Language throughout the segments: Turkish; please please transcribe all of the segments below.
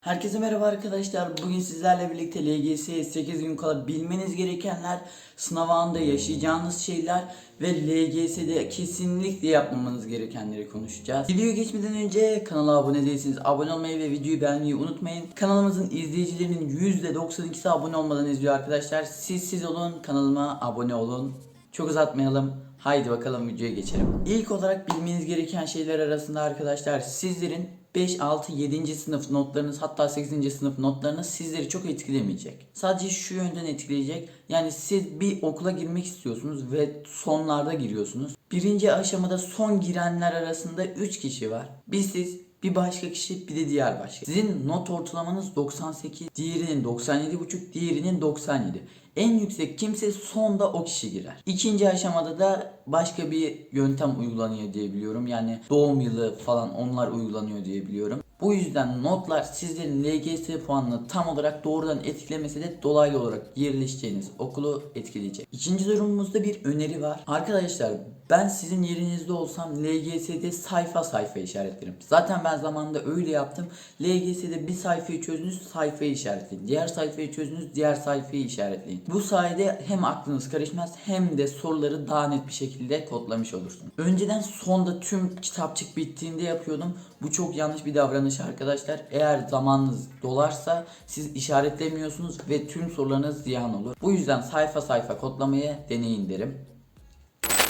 Herkese merhaba arkadaşlar. Bugün sizlerle birlikte LGS'ye 8 gün kala bilmeniz gerekenler, sınav anında yaşayacağınız şeyler ve LGS'de kesinlikle yapmamanız gerekenleri konuşacağız. Videoya geçmeden önce kanala abone değilseniz abone olmayı ve videoyu beğenmeyi unutmayın. Kanalımızın izleyicilerinin %92'si abone olmadan izliyor arkadaşlar. Siz siz olun, kanalıma abone olun. Çok uzatmayalım. Haydi bakalım videoya geçelim. İlk olarak bilmeniz gereken şeyler arasında arkadaşlar sizlerin 5, 6, 7. sınıf notlarınız hatta 8. sınıf notlarınız sizleri çok etkilemeyecek. Sadece şu yönden etkileyecek. Yani siz bir okula girmek istiyorsunuz ve sonlarda giriyorsunuz. Birinci aşamada son girenler arasında 3 kişi var. Bir siz, bir başka kişi, bir de diğer başka. Sizin not ortalamanız 98, diğerinin 97,5, diğerinin 97. En yüksek kimse sonda o kişi girer. İkinci aşamada da başka bir yöntem uygulanıyor diye biliyorum. Yani doğum yılı falan onlar uygulanıyor diye biliyorum. Bu yüzden notlar sizlerin LGS puanını tam olarak doğrudan etkilemese de dolaylı olarak yerleşeceğiniz okulu etkileyecek. İkinci durumumuzda bir öneri var. Arkadaşlar ben sizin yerinizde olsam LGS'de sayfa sayfa işaretlerim. Zaten ben zamanında öyle yaptım. LGS'de bir sayfayı çözdünüz sayfayı işaretleyin. Diğer sayfayı çözdünüz diğer sayfayı işaretleyin. Bu sayede hem aklınız karışmaz hem de soruları daha net bir şekilde kodlamış olursunuz. Önceden sonda tüm kitapçık bittiğinde yapıyordum. Bu çok yanlış bir davranış arkadaşlar. Eğer zamanınız dolarsa siz işaretlemiyorsunuz ve tüm sorularınız ziyan olur. Bu yüzden sayfa sayfa kodlamayı deneyin derim.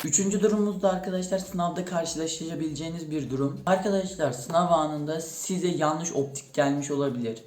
Üçüncü durumumuz da arkadaşlar sınavda karşılaşabileceğiniz bir durum. Arkadaşlar sınav anında size yanlış optik gelmiş olabilir.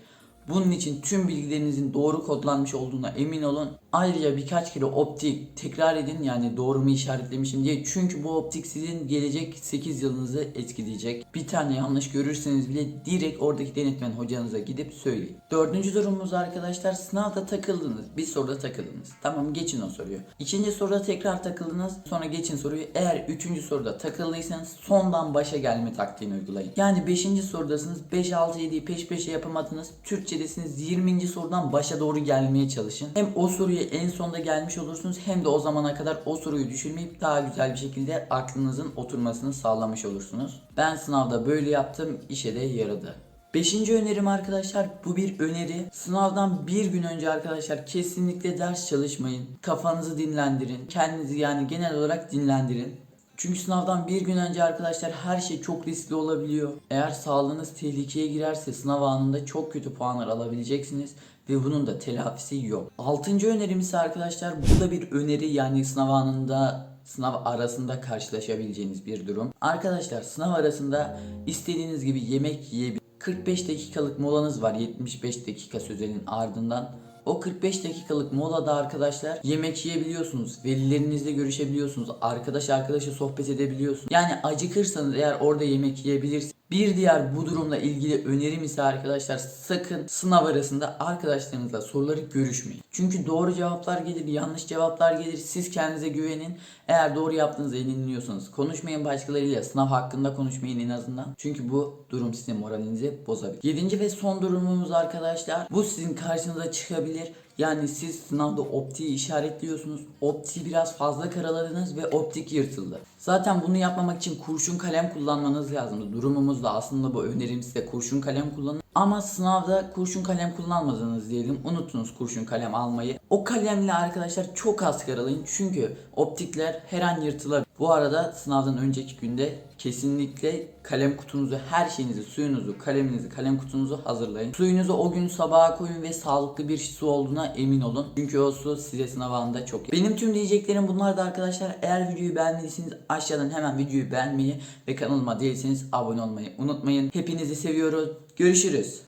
Bunun için tüm bilgilerinizin doğru kodlanmış olduğuna emin olun. Ayrıca birkaç kere optik tekrar edin yani doğru mu işaretlemişim diye. Çünkü bu optik sizin gelecek 8 yılınızı etkileyecek. Bir tane yanlış görürseniz bile direkt oradaki denetmen hocanıza gidip söyleyin. Dördüncü durumumuz arkadaşlar sınavda takıldınız. Bir soruda takıldınız. Tamam geçin o soruyu. İkinci soruda tekrar takıldınız. Sonra geçin soruyu. Eğer üçüncü soruda takıldıysanız sondan başa gelme taktiğini uygulayın. Yani beşinci sorudasınız. 5, 6, 7'yi peş peşe yapamadınız. Türkçedesiniz. 20. sorudan başa doğru gelmeye çalışın. Hem o soruya en sonda gelmiş olursunuz hem de o zamana kadar o soruyu düşünmeyip daha güzel bir şekilde aklınızın oturmasını sağlamış olursunuz. Ben sınavda böyle yaptım. işe de yaradı. Beşinci önerim arkadaşlar bu bir öneri. Sınavdan bir gün önce arkadaşlar kesinlikle ders çalışmayın. Kafanızı dinlendirin. Kendinizi yani genel olarak dinlendirin. Çünkü sınavdan bir gün önce arkadaşlar her şey çok riskli olabiliyor. Eğer sağlığınız tehlikeye girerse sınav anında çok kötü puanlar alabileceksiniz ve bunun da telafisi yok. Altıncı önerim ise arkadaşlar bu da bir öneri yani sınav anında sınav arasında karşılaşabileceğiniz bir durum. Arkadaşlar sınav arasında istediğiniz gibi yemek yiyebilirsiniz. 45 dakikalık molanız var 75 dakika sözelin ardından. O 45 dakikalık molada arkadaşlar yemek yiyebiliyorsunuz. Velilerinizle görüşebiliyorsunuz. Arkadaş arkadaşa sohbet edebiliyorsunuz. Yani acıkırsanız eğer orada yemek yiyebilirsiniz. Bir diğer bu durumla ilgili önerim ise arkadaşlar sakın sınav arasında arkadaşlarınızla soruları görüşmeyin. Çünkü doğru cevaplar gelir, yanlış cevaplar gelir. Siz kendinize güvenin. Eğer doğru yaptığınıza inanıyorsanız konuşmayın başkalarıyla. Sınav hakkında konuşmayın en azından. Çünkü bu durum sizin moralinizi bozabilir. Yedinci ve son durumumuz arkadaşlar. Bu sizin karşınıza çıkabilir. Yani siz sınavda optiği işaretliyorsunuz. Optiği biraz fazla karaladınız ve optik yırtıldı. Zaten bunu yapmamak için kurşun kalem kullanmanız lazımdı. Durumumuz da aslında bu önerim size kurşun kalem kullanın. Ama sınavda kurşun kalem kullanmadınız diyelim. Unuttunuz kurşun kalem almayı. O kalemle arkadaşlar çok az karalayın. Çünkü optikler her an yırtılabilir. Bu arada sınavdan önceki günde kesinlikle kalem kutunuzu, her şeyinizi, suyunuzu, kaleminizi, kalem kutunuzu hazırlayın. Suyunuzu o gün sabaha koyun ve sağlıklı bir su olduğuna emin olun. Çünkü o su size sınav anında çok Benim tüm diyeceklerim bunlar da arkadaşlar. Eğer videoyu beğendiyseniz aşağıdan hemen videoyu beğenmeyi ve kanalıma değilseniz abone olmayı unutmayın. Hepinizi seviyoruz. Görüşürüz.